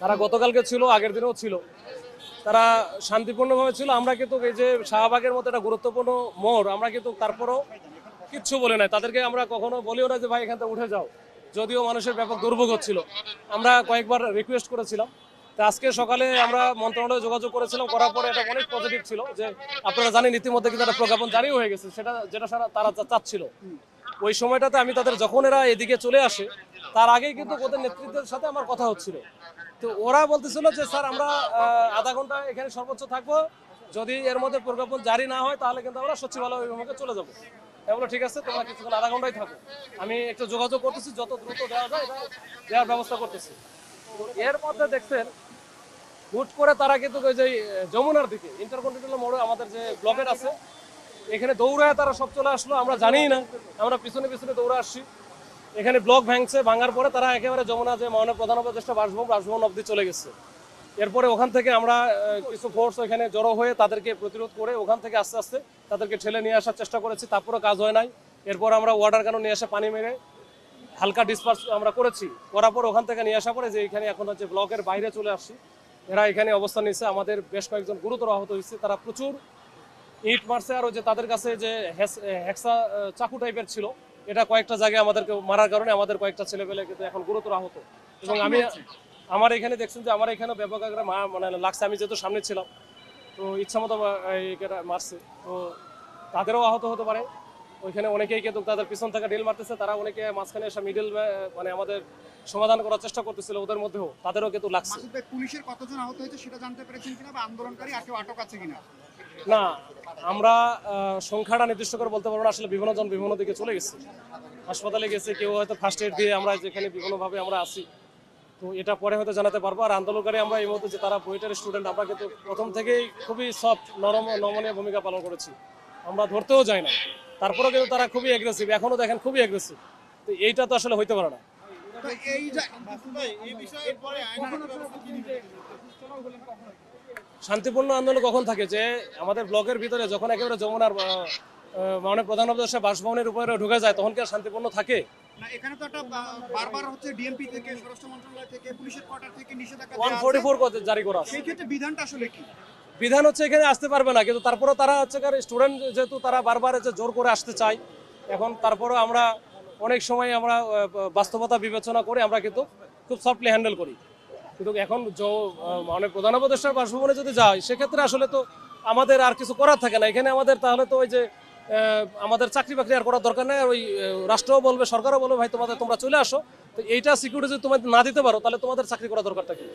তারা গতকালকে ছিল, আগের দিনেও ছিল। তারা শান্তিপূর্ণভাবে ছিল। আমরা কিন্তু এই যে শাহবাগের মতো একটা গুরুত্বপূর্ণ মোড়, আমরা কিন্তু তারপরও কিচ্ছু বলে নাই। তাদেরকে আমরা কখনো বলিও না যে, ভাই, এখান থেকে উঠে যাও। যদিও মানুষের ব্যাপক দুর্ভোগ হচ্ছিল। আমরা কয়েকবার রিকোয়েস্ট করেছিলাম। তা আজকে সকালে আমরা মন্ত্রণালয়ে যোগাযোগ করেছিলাম, করার পরে এটা অনেক পজিটিভ ছিল যে, আপনারা জানেন ইতিমধ্যে কিন্তু একটা প্রজ্ঞাপন জারিও হয়ে গেছে। সেটা, যেটা সারা- তারা চাচ্ছিল। ওই সময়টাতে আমি তাদের, যখন এরা এদিকে চলে আসে, তার আগেই কিন্তু ওদের নেতৃত্বের সাথে আমার কথা হচ্ছিল। তো ওরা বলতেছিল যে, স্যার, আমরা আধা ঘণ্টা এখানে সর্বোচ্চ থাকব। যদি এর মধ্যে প্রজ্ঞাপন জারি না হয়, তাহলে কিন্তু আমরা সচিবালয় অভিমুখে চলে যাব। আমি ঠিক আছে, তোমরা কিছুক্ষণ আধা ঘন্টায় থাকো। আমি একটু যোগাযোগ করতেছি, যত দ্রুত দেওয়া যায় দেওয়ার ব্যবস্থা করতেছি। এর মধ্যে দেখছেন, হুট করে তারা কিন্তু ওই যে, যমুনার দিকে, ইন্টারকন্টিনেন্টাল মোড়ে আমাদের যে ব্লকেট আছে, এখানে দৌড়ায় তারা সব চলে আসলো, আমরা জানিই না, আমরা পিছনে পিছনে দৌড়ে আসছি। এখানে ব্লক ভাঙছে, ভাঙার পরে তারা একেবারে যমুনা যে মাননীয় প্রধান উপদেষ্টা বাসভবন বাসভবন অব্দি চলে গেছে। এরপরে ওখান থেকে আমরা কিছু ফোর্স ওখানে জড়ো হয়ে তাদেরকে প্রতিরোধ করে ওখান থেকে আস্তে আস্তে তাদেরকে ঠেলে নিয়ে আসার চেষ্টা করেছি তারপরে কাজ হয় নাই। এরপর আমরা ওয়াটার কানো নিয়ে এসে পানি মেরে হালকা ডিসপার্স আমরা করেছি, করার পর ওখান থেকে নিয়ে আসা পরে যে এখানে এখন হচ্ছে ব্লকের বাইরে চলে আসছি। এরা এখানে অবস্থান নিচ্ছে আমাদের বেশ কয়েকজন গুরুতর আহত হয়েছে, তারা প্রচুর ইট মারছে, আর যে তাদের কাছে যে হেক্সা চাকু টাইপের ছিল এটা কয়েকটা জায়গায় আমাদেরকে মারার কারণে আমাদের কয়েকটা ছেলেপেলে কিন্তু এখন গুরুতর আহত। এবং আমি আমার এখানে দেখছেন যে আমার এখানে ব্যাপক আকারে মা মানে লাগছে। আমি যেহেতু সামনে ছিলাম তো ইচ্ছা মতো মারছে। তো তাদেরও আহত হতে পারে। ওইখানে অনেকেই কিন্তু তাদের পিছন থেকে ডিল মারতেছে তারা অনেকে মাঝখানে এসে মিডিল মানে আমাদের সমাধান করার চেষ্টা করতেছিল ওদের মধ্যেও তাদেরও কিন্তু লাগছে। পুলিশের কতজন আহত হয়েছে সেটা জানতে পেরেছেন কিনা বা আন্দোলনকারী আর কেউ আটক আছে কিনা? না আমরা সংখ্যাটা নির্দিষ্ট করে বলতে পারব না আসলে বিভিন্ন জন বিভিন্ন দিকে চলে গেছে। হাসপাতালে গেছে কেউ হয়তো ফার্স্ট এড দিয়ে আমরা যেখানে বিভিন্নভাবে আমরা আছি। তো এটা পরে হয়তো জানাতে পারব। আর আন্দোলনকারী আমরা এই মুহূর্তে যে তারা বুয়েটের স্টুডেন্ট আমরা কিন্তু প্রথম থেকেই খুবই সফট নরম নমনীয় ভূমিকা পালন করেছি। আমরা ধরতেও যাই না। তারপরেও কিন্তু তারা খুবই অ্যাগ্রেসিভ এখনও দেখেন খুবই অ্যাগ্রেসিভ তো এইটা তো আসলে হইতে পারে না। শান্তিপূর্ণ আন্দোলন কখন থাকে? যে আমাদের ব্লকের ভিতরে যখন একেবারে যমুনার মানে প্রধান উপদেষ্টা বাসভবনের উপরে ঢুকে যায় তখন কি আর শান্তিপূর্ণ থাকে? এখানে তো একটা বারবার হচ্ছে ডিএমপি থেকে স্বরাষ্ট্র মন্ত্রণালয় থেকে পুলিশের কোয়ার্টার থেকে নিষেধাজ্ঞা জারি করা আছে। সেই ক্ষেত্রে বিধানটা আসলে কি? বিধান হচ্ছে এখানে আসতে পারবে না, কিন্তু তারপরেও তারা হচ্ছে স্টুডেন্ট যেহেতু তারা বারবার যে জোর করে আসতে চায়, এখন তারপরেও আমরা অনেক সময় আমরা বাস্তবতা বিবেচনা করে আমরা কিন্তু খুব সফটলি হ্যান্ডেল করি। কিন্তু এখন মানে প্রধান উপদেষ্টার বাসভবনে যদি যাই, সেক্ষেত্রে আসলে তো আমাদের আর কিছু করার থাকে না। এখানে আমাদের তাহলে তো ওই যে আমাদের চাকরি বাকরি আর করার দরকার নেই ওই রাষ্ট্রও বলবে, সরকারও বলবে, ভাই তোমাদের, তোমরা চলে আসো। তো এইটা সিকিউরিটি যদি তোমাদের না দিতে পারো, তাহলে তোমাদের চাকরি করার দরকার কি?